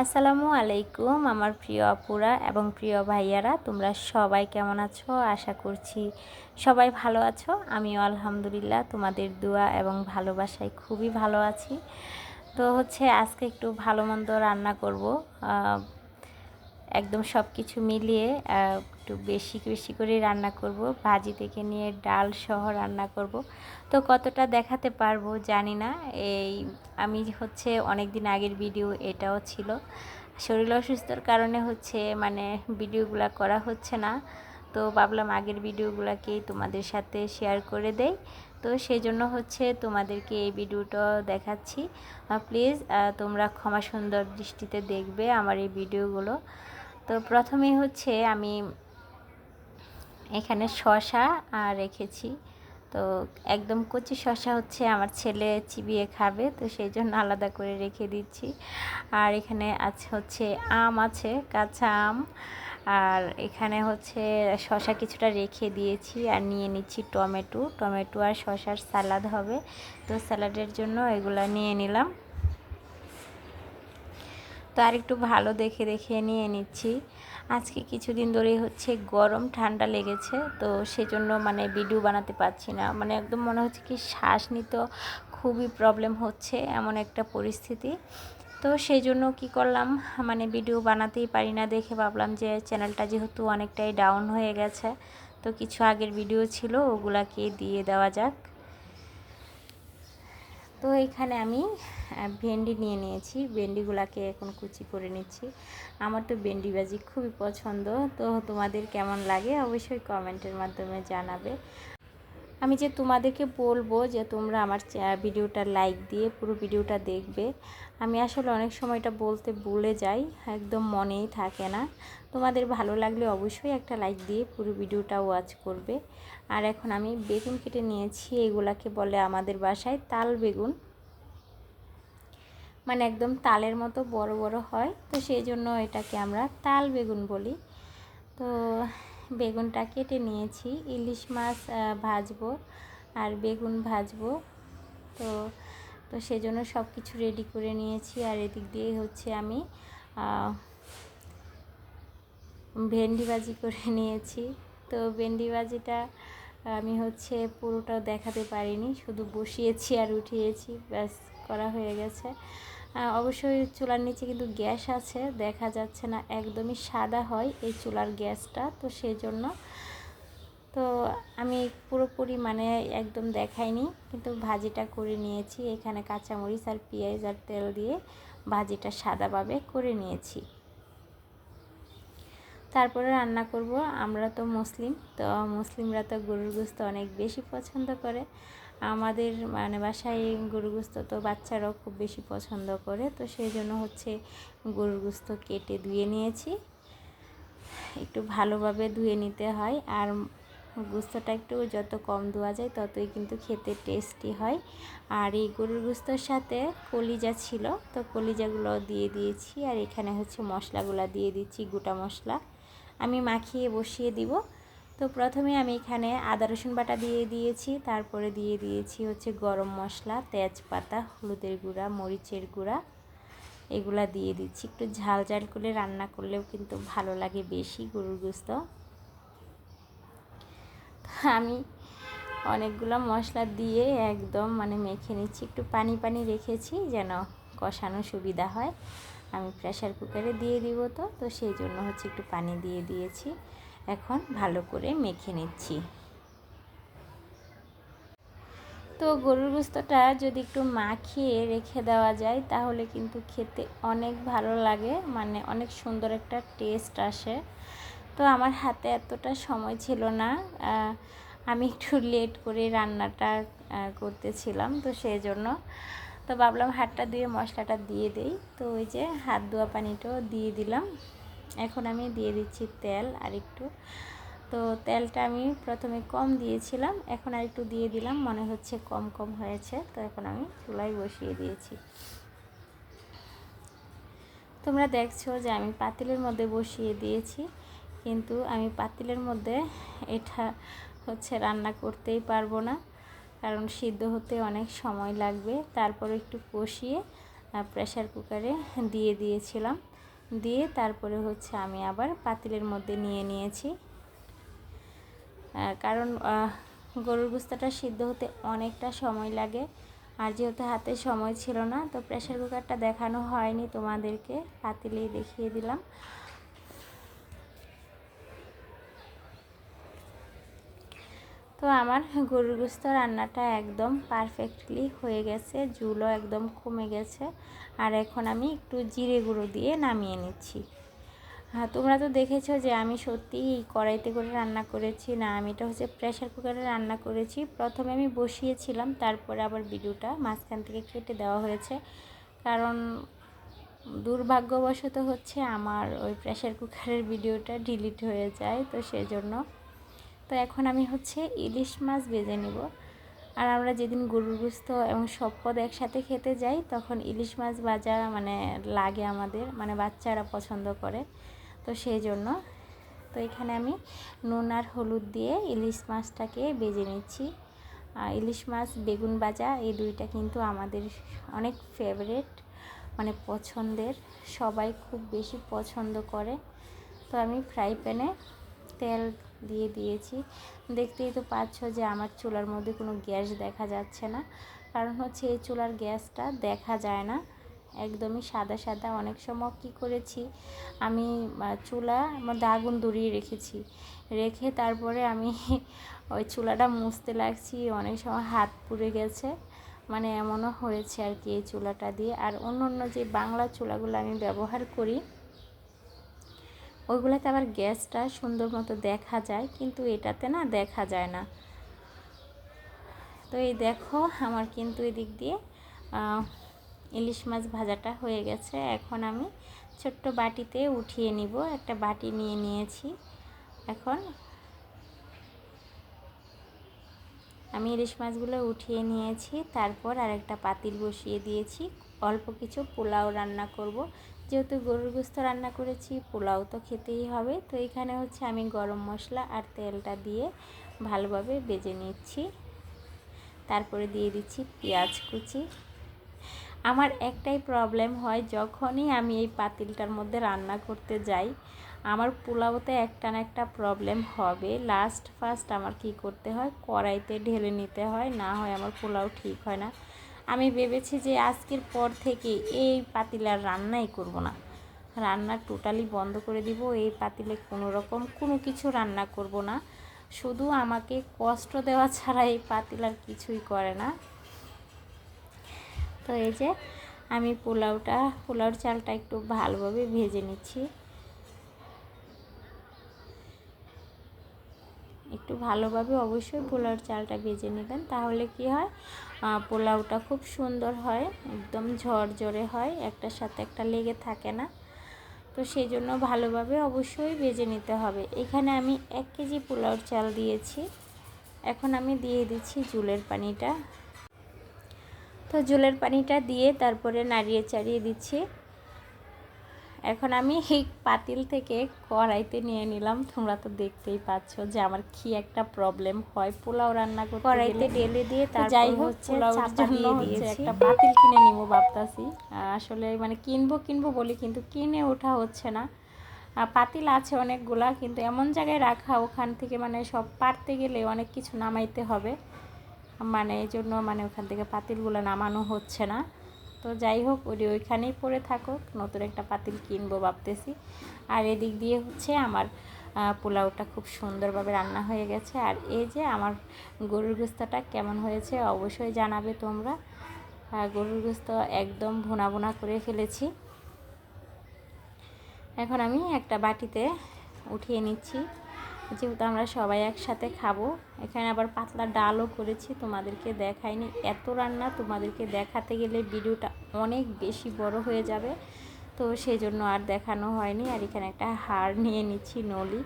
আসসালামু আলাইকুম, আমার প্রিয় আপুরা এবং প্রিয় ভাইয়ারা, তোমরা সবাই কেমন আছো? আশা করছি সবাই ভালো আছো। আমিও আলহামদুলিল্লাহ তোমাদের দোয়া এবং ভালোবাসায় খুবই ভালো আছি। তো হচ্ছে আজকে একটু ভালো মন্দ রান্না করব। একদম সব কিছু মিলিয়ে একটু বেশি বেশি করে রান্না করব। ভাজি থেকে নিয়ে ডাল সহ রান্না করব। তো কতটা দেখাতে পারব জানি না। এই আমি হচ্ছে অনেক দিন আগের ভিডিও এটাও ছিল। শরীর অসুস্থর কারণে হচ্ছে মানে ভিডিওগুলো করা হচ্ছে না। তো ভাবলাম আগের ভিডিওগুলোকেই তোমাদের সাথে শেয়ার করে দেই। তো সেই জন্য হচ্ছে তোমাদেরকে এই ভিডিওটা দেখাচ্ছি। প্লিজ তোমরা ক্ষমা সুন্দর দৃষ্টিতে দেখবে আমার এই ভিডিওগুলো। তো প্রথমেই হচ্ছে আমি এখানে শশা রেখেছি। তো একদম কচি শশা হচ্ছে আমার ছেলে চিবিয়ে খাবে, তো সেই জন্য আলাদা করে রেখে দিচ্ছি। আর এখানে আছে হচ্ছে আম আছে, কাঁচা আম। আর এখানে হচ্ছে শশা কিছুটা রেখে দিয়েছি আর নিয়ে নিচ্ছি টমেটো। টমেটো আর শশার সালাদ হবে। তো স্যালাডের জন্য এগুলো নিয়ে নিলাম। তো আর একটু ভালো দেখে দেখে নিয়ে নিচ্ছি। আজকে কিছুদিন ধরেই হচ্ছে গরম, ঠান্ডা লেগেছে, তো সেজন্য মানে ভিডিও বানাতে পারছি না। মানে একদম মনে হচ্ছে কি শ্বাস নিতে খুবই প্রবলেম হচ্ছে এমন একটা পরিস্থিতি। তো সেই জন্য কি করলাম মানে ভিডিও বানাতেই পারি না দেখে ভাবলাম যে চ্যানেলটা যেহেতু অনেকটাই ডাউন হয়ে গেছে, তো কিছু আগের ভিডিও ছিল, ওগুলাকে দিয়ে দেওয়া যাক। তো এখানে আমি ভেন্ডি নিয়ে নিয়েছি। ভেন্ডিগুলাকে এখন কুচি করে নিচ্ছি। আমার তো ভেন্ডি ভাজি খুবই পছন্দ। তো তোমাদের কেমন লাগে অবশ্যই কমেন্টের মাধ্যমে জানাবে। আমি যে তোমাদেরকে বলব যে তোমরা আমার ভিডিওটা লাইক দিয়ে পুরো ভিডিওটা দেখবে। আমি আসলে অনেক সময়টা বলতে ভুলে যাই, একদম মনেই থাকে না। তোমাদের ভালো লাগলে অবশ্যই একটা লাইক দিয়ে পুরো ভিডিওটা ওয়াচ করবে। আর এখন আমি বেগুন কেটে নিয়েছি, এগুলাকে বলে আমাদের বাসায় তাল বেগুন। মানে একদম তালের মতো বড় বড় হয়, তো সেই জন্য এটাকে আমরা তাল বেগুন বলি। তো বেগুনটা কেটে নিয়েছি, ইলিশ মাছ ভাজবো আর বেগুন ভাজবো। তো তো সেজন্য সব কিছু রেডি করে নিয়েছি আর এদিক দিয়ে হচ্ছে আমি ভেন্ডি ভাজি করে নিয়েছি। তো ভেন্ডি ভাজিটা আমি হচ্ছে পুরোটাও দেখাতে পারিনি, শুধু বসিয়েছি আর উঠিয়েছি, ব্যাস, করা হয়ে গেছে। অবশ্যই চুলার নিচে কিন্তু গ্যাস আছে, দেখা যাচ্ছে না একদমই সাদা হয় এই চুলার গ্যাসটা, তো সেই জন্য তো আমি পুরোপুরি মানে একদম দেখাইনি, কিন্তু ভাজিটা করে নিয়েছি, এখানে কাঁচামরিচ আর পেঁয়াজ আর তেল দিয়ে ভাজিটা সাদাভাবে করে নিয়েছি। তারপরে রান্না করব, আমরা তো মুসলিম, তো মুসলিমরা তো গরুর গোস্ত অনেক বেশি পছন্দ করে। আমাদের মানে বাসায় গরু গোস্ত তো বাচ্চারাও খুব বেশি পছন্দ করে, তো সেই জন্য হচ্ছে গরুর গোস্ত কেটে ধুয়ে নিয়েছি। একটু ভালোভাবে ধুয়ে নিতে হয়, আর গুস্তটা একটু যত কম ধোয়া যায় ততই কিন্তু খেতে টেস্টি হয়। আর এই গরুর গুস্তর সাথে কলিজা ছিল, তো কলিজাগুলো দিয়ে দিয়েছি, আর এখানে হচ্ছে মশলাগুলো দিয়ে দিচ্ছি, গোটা মশলা। আমি মাখিয়ে বসিয়ে দিব তো প্রথমে আমি এখানে আদা, রসুন বাটা দিয়ে দিয়েছি। তারপরে দিয়ে দিয়েছি হচ্ছে গরম মশলা, তেজপাতা, হলুদের গুঁড়া, মরিচের গুঁড়া। এগুলা দিয়ে দিচ্ছি। একটু ঝাল ঝাল করে রান্না করলেও কিন্তু ভালো লাগে বেশি গরুর গুস্ত। আমি অনেকগুলো মশলা দিয়ে একদম মানে মেখে নিচ্ছি। একটু পানি পানি রেখেছি যেন কষানো সুবিধা হয়। আমি প্রেশার কুকারে দিয়ে দিব তো তো সেই জন্য হচ্ছে একটু পানি দিয়ে দিয়েছি। এখন ভালো করে মেখে নিচ্ছি। তো গরুর গুস্তটা যদি একটু মাখিয়ে রেখে দেওয়া যায়, তাহলে কিন্তু খেতে অনেক ভালো লাগে মানে অনেক সুন্দর একটা টেস্ট আসে। তো আমার হাতে এতটা সময় ছিল না আমি একটু লেট করে রান্নাটা করতেছিলাম, তো সেই জন্য তো ভাবলাম হাতটা দিয়ে মশলাটা দিয়ে দেই। তো ওই যে হাত ধোয়া পানিটাও দিয়ে দিলাম। এখন আমি দিয়ে দিচ্ছি তেল আর একটু। তো তেলটা আমি প্রথমে কম দিয়েছিলাম, এখন আর একটু দিয়ে দিলাম, মনে হচ্ছে কম কম হয়েছে, তো এখন আমি চুলায় বসিয়ে দিয়েছি। তোমরা দেখছ যে আমি পাতিলের মধ্যে বসিয়ে দিয়েছি, কিন্তু আমি পাতিলের মধ্যে এটা হচ্ছে রান্না করতেই পারব না, কারণ সিদ্ধ হতে অনেক সময় লাগবে। তারপর একটু কষিয়ে প্রেশার কুকারে দিয়ে দিয়েছিলাম। দিয়ে তারপরে হচ্ছে আমি আবার পাতিলের মধ্যে নিয়ে নিয়েছি। কারণ গরুর গুস্তাটা সিদ্ধ হতে অনেকটা সময় লাগে। আর যেহেতু হাতে সময় ছিল না, তো প্রেশার কুকারটা দেখানো হয়নি তোমাদেরকে। পাতিলেই দেখিয়ে দিলাম। তো আমার গরুর গুস্ত রান্নাটা একদম পারফেক্টলি হয়ে গেছে জুলও একদম কমে গেছে, আর এখন আমি একটু জিরে গুঁড়ো দিয়ে নামিয়ে নিচ্ছি। হ্যাঁ তোমরা তো দেখেছ যে আমি সত্যি এই কড়াইতে করে রান্না করেছি, না আমি এটা হচ্ছে প্রেশার কুকারে রান্না করেছি। প্রথমে আমি বসিয়েছিলাম, তারপরে আবার ভিডিওটা মাঝখান থেকে কেটে দেওয়া হয়েছে, কারণ দুর্ভাগ্যবশত হচ্ছে আমার ওই প্রেশার কুকারের ভিডিওটা ডিলিট হয়ে যায়, তো সেজন্য তো এখন আমি হচ্ছে ইলিশ মাছ বেজে নেব। আর আমরা যেদিন গরুর গুস্ত এবং সব পদ একসাথে খেতে যাই, তখন ইলিশ মাছ ভাজা মানে লাগে আমাদের মানে বাচ্চারা পছন্দ করে। তো সেই জন্য। তো এখানে আমি নুন আর হলুদ দিয়ে ইলিশ মাছটাকে বেজে নিচ্ছি। ইলিশ মাছ, বেগুন ভাজা, এই দুইটা কিন্তু আমাদের অনেক ফেভারেট মানে পছন্দের। সবাই খুব বেশি পছন্দ করে। তো আমি ফ্রাই প্যানে তেল দিয়ে দিয়েছি। দেখতেই তো পাচ্ছ যে আমার চুলার মধ্যে কোনো গ্যাস দেখা যাচ্ছে না। কারণ হচ্ছে এই চুলার গ্যাসটা দেখা যায় না। একদমই সাদা সাদা। অনেক সময় কী করেছি, আমি চুলা মধ্যে আগুন ধরিয়ে রেখেছি। রেখে তারপরে আমি ওই চুলাটা মুছতে লাগছি। অনেক সময় হাত পুড়ে গেছে। মানে এমনও হয়েছে আর কি এই চুলাটা দিয়ে। আর অন্য অন্য যে বাংলা চুলাগুলো আমি ব্যবহার করি ওইগুলোতে আবার গ্যাসটা সুন্দর মতো দেখা যায়, কিন্তু এটাতে না দেখা যায় না। তো এই দেখো, আমার কিন্তু এদিক দিয়ে ইলিশ মাছ ভাজাটা হয়ে গেছে। এখন আমি ছোট্ট বাটিতে উঠিয়ে নিব। একটা বাটি নিয়ে নিয়েছি। এখন আমি ইলিশ মাছগুলো উঠিয়ে নিয়েছি। তারপর আরেকটা পাতিল বসিয়ে দিয়েছি। অল্প কিছু পোলাও রান্না করব। যেহেতু গরুর গোস্ত রান্না করেছি, পোলাও তো খেতেই হবে। তো এখানে হচ্ছে আমি গরম মশলা আর তেলটা দিয়ে ভালোভাবে বেজে নিচ্ছি। তারপরে দিয়ে দিচ্ছি পেঁয়াজ কুচি। আমার একটাই প্রবলেম হয়, যখনই আমি এই পাতিলটার মধ্যে রান্না করতে যাই, আমার পোলাওতে একটা না একটা প্রবলেম হবে। লাস্ট ফার্স্ট আমার কি করতে হয়, কড়াইতে ঢেলে নিতে হয়, না হয় আমার পোলাও ঠিক হয় না। আমি ভেবেছি যে আজকের পর থেকে এই পাতিলার রান্নাই করব না। রান্না টোটালি বন্ধ করে দিব, এই পাতিলে কোনো রকম কোনো কিছু রান্না করব না। শুধু আমাকে কষ্ট দেওয়া ছাড়া এই পাতিলার কিছুই করে না। তো এই যে আমি পোলাওটা, পোলাওর চালটা একটু ভালোভাবে ভেজে নিচ্ছি। একটু ভালোভাবে অবশ্যই পোলাওর চালটা ভেজে নেবেন। তাহলে কি হয়? পোলাওটা খুব সুন্দর হয়, একদম ঝরঝরে হয়, একটার সাথে একটা লেগে থাকে না। তো সেই জন্য ভালোভাবে অবশ্যই ভেজে নিতে হবে। এখানে আমি এক কেজি পোলাওর চাল দিয়েছি। এখন আমি দিয়ে দিচ্ছি জুলের পানিটা। তো জুলের পানিটা দিয়ে তারপরে নাড়িয়ে চাড়িয়ে দিচ্ছি। এখন আমি এই পাতিল থেকে কড়াইতে নিয়ে নিলাম। তোমরা তো দেখতেই পাচ্ছ যে আমার কি একটা প্রবলেম হয়। পোলাও রান্না করতে কড়াইতে ঢেলে দিয়ে তার যাই পোলাওর জন্য হচ্ছে একটা পাতিল কিনে নিব ভাবতাছি। আসলে মানে কিনবো কিনবো বলি কিন্তু কিনে ওঠা হচ্ছে না। পাতিল আছে অনেকগুলা কিন্তু এমন জায়গায় রাখা ওখান থেকে মানে সব পারতে গেলে অনেক কিছু নামাইতে হবে। মানে এই জন্য মানে ওখান থেকে পাতিলগুলো নামানো হচ্ছে না। তো যাই হোক, ওটি ওইখানেই পড়ে থাকুক। নতুন একটা পাতিল কিনবো ভাবতেছি। আর এদিক দিয়ে হচ্ছে আমার পোলাওটা খুব সুন্দরভাবে রান্না হয়ে গেছে। আর এই যে আমার গরুর গুস্তাটা কেমন হয়েছে অবশ্যই জানাবে তোমরা। গরুর গুস্ত একদম ভুনা ভুনা করে ফেলেছি। এখন আমি একটা বাটিতে উঠিয়ে নিচ্ছি। যেহেতু আমরা সবাই একসাথে খাব, এখানে আবার পাতলা ডালও করেছি। তোমাদেরকে দেখাইনি। এত রান্না তোমাদেরকে দেখাতে গেলে ভিডিওটা অনেক বেশি বড় হয়ে যাবে। তো সেই জন্য আর দেখানো হয়নি। আর এখানে একটা হাড় নিয়ে নিচ্ছি নলি।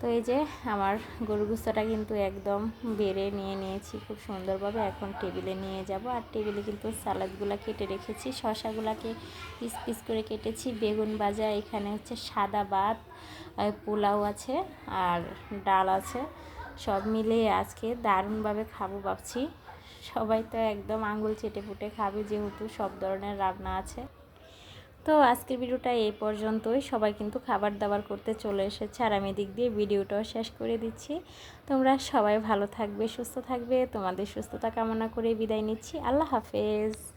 তো এই যে আমার গরু গুস্তটা কিন্তু একদম বেড়ে নিয়ে নিয়েছি খুব সুন্দরভাবে। এখন টেবিলে নিয়ে যাব। আর টেবিলে কিন্তু সালাদগুলো কেটে রেখেছি। শশাগুলাকে পিস পিস করে কেটেছি। বেগুন ভাজা, এখানে হচ্ছে সাদা ভাত পোলাও আছে, আর ডাল আছে। সব মিলিয়ে আজকে দারুণভাবে খাব ভাবছি। সবাই তো একদম আঙুল চেটে ফুটে খাবে যেহেতু সব ধরনের রান্না আছে। তো আজকের ভিডিওটা এই পর্যন্তই। সবাই কিন্তু খাবার দাবার করতে চলে এসেছে আর আমি দিক দিয়ে ভিডিওটাও শেষ করে দিচ্ছি। তোমরা সবাই ভালো থাকবে, সুস্থ থাকবে। তোমাদের সুস্থতা কামনা করে বিদায় নিচ্ছি। আল্লাহ হাফেজ।